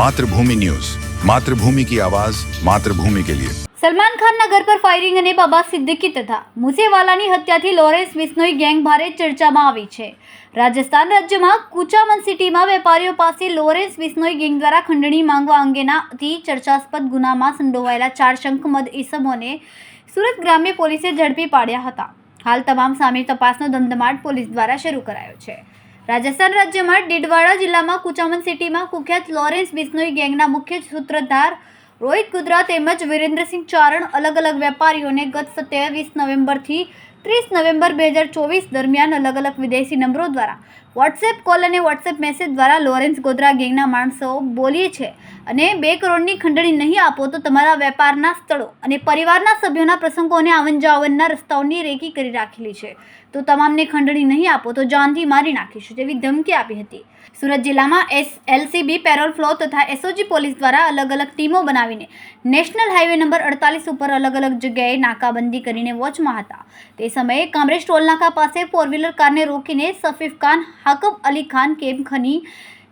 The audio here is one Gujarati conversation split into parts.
માતૃભૂમિ ન્યૂઝ માતૃભૂમિ કી આવાજ માતૃભૂમિ કે લિયે સલમાન ખાનના ઘર પર ફાયરિંગ અને બાબા સિદ્દીકી તથા મુસેવાલાની હત્યાથી લોરેન્સ બિસ્નોઈ ગેંગ ભારે ચર્ચામાં આવી છે. રાજસ્થાન રાજ્યમાં કુચામન સિટીમાં વેપારીઓ પાસે લોરેન્સ બિસ્નોઈ ગેંગ દ્વારા ખંડણી માંગવા અંગેના અતિ ચર્ચાસ્પદ ગુનામાં સંડોવાયેલા ચાર શંખમદ ઈસમોને સુરત ગ્રામ્ય પોલીસે ઝડપી પાડ્યા હતા. હાલ તમામ સામે તપાસનો ધમધમાટ પોલીસ દ્વારા શરૂ કરાયો છે. રાજસ્થાન રાજ્યમાં ડીડવાડા જિલ્લામાં કુચામન સિટીમાં કુખ્યાત લોરેન્સ બિસ્નોઈ ગેંગના મુખ્ય સૂત્રધાર રોહિત ગુજરા તેમજ વિરેન્દ્રસિંહ ચારણ અલગ અલગ વેપારીઓને ગત સત્યાવીસ નવેમ્બરથી ત્રીસ નવેમ્બર બે હજાર ચોવીસ દરમિયાન અલગ અલગ વિદેશી નંબરો દ્વારા વોટ્સએપ કોલ અને વોટ્સએપ મેસેજ દ્વારા લોરેન્સ ગોધરા ગેંગના માણસો બોલીએ છે. અને બે કરોડની ખંડણી નહીં આપો તો તમારા વેપારના સ્થળો અને પરિવારના સભ્યોના પ્રસંગોને આવન જાવનના રસ્તાઓની રેકી કરી રાખેલી છે. તો તમામને ખંડણી નહીં આપો તો જાનથી મારી નાખીશું તેવી ધમકી આપી હતી. સુરત જિલ્લામાં એસ, એલસીબી, પેરોલ ફ્લો તથા એસઓજી પોલીસ દ્વારા અલગ અલગ ટીમો બનાવીને નેશનલ હાઈવે નંબર અડતાલીસ ઉપર અલગ અલગ જગ્યાએ નાકાબંધી કરીને વોચમાં હતા. તે સમયે કામરેજ ટોલનાકા પાસે ફોર વ્હીલર કારને રોકીને સફીફ ખાન, હાકમ અલી ખાન, કેમ ખની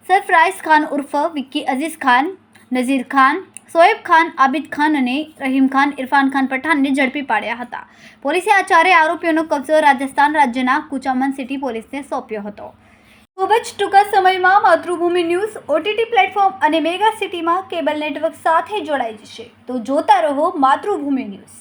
સરફરાઈઝ ખાન ઉર્ફ વિક્કી અઝીઝ ખાન, નઝીર ખાન, સોએબ ખાન, આબિદ ખાન અને રહીમ ખાન, ઇરફાન ખાન પઠાણને ઝડપી પાડ્યા હતા. પોલીસે આ ચારેય આરોપીઓનો કબજો રાજસ્થાન રાજ્યના કુચામન સિટી પોલીસને સોંપ્યો હતો. ખૂબ જ ટૂંકા સમયમાં માતૃભૂમિ ન્યૂઝ, ઓટીટી પ્લેટફોર્મ અને મેગા સિટીમાં કેબલ નેટવર્ક સાથે જોડાઈ જશે. તો જોતા રહો માતૃભૂમિ ન્યૂઝ.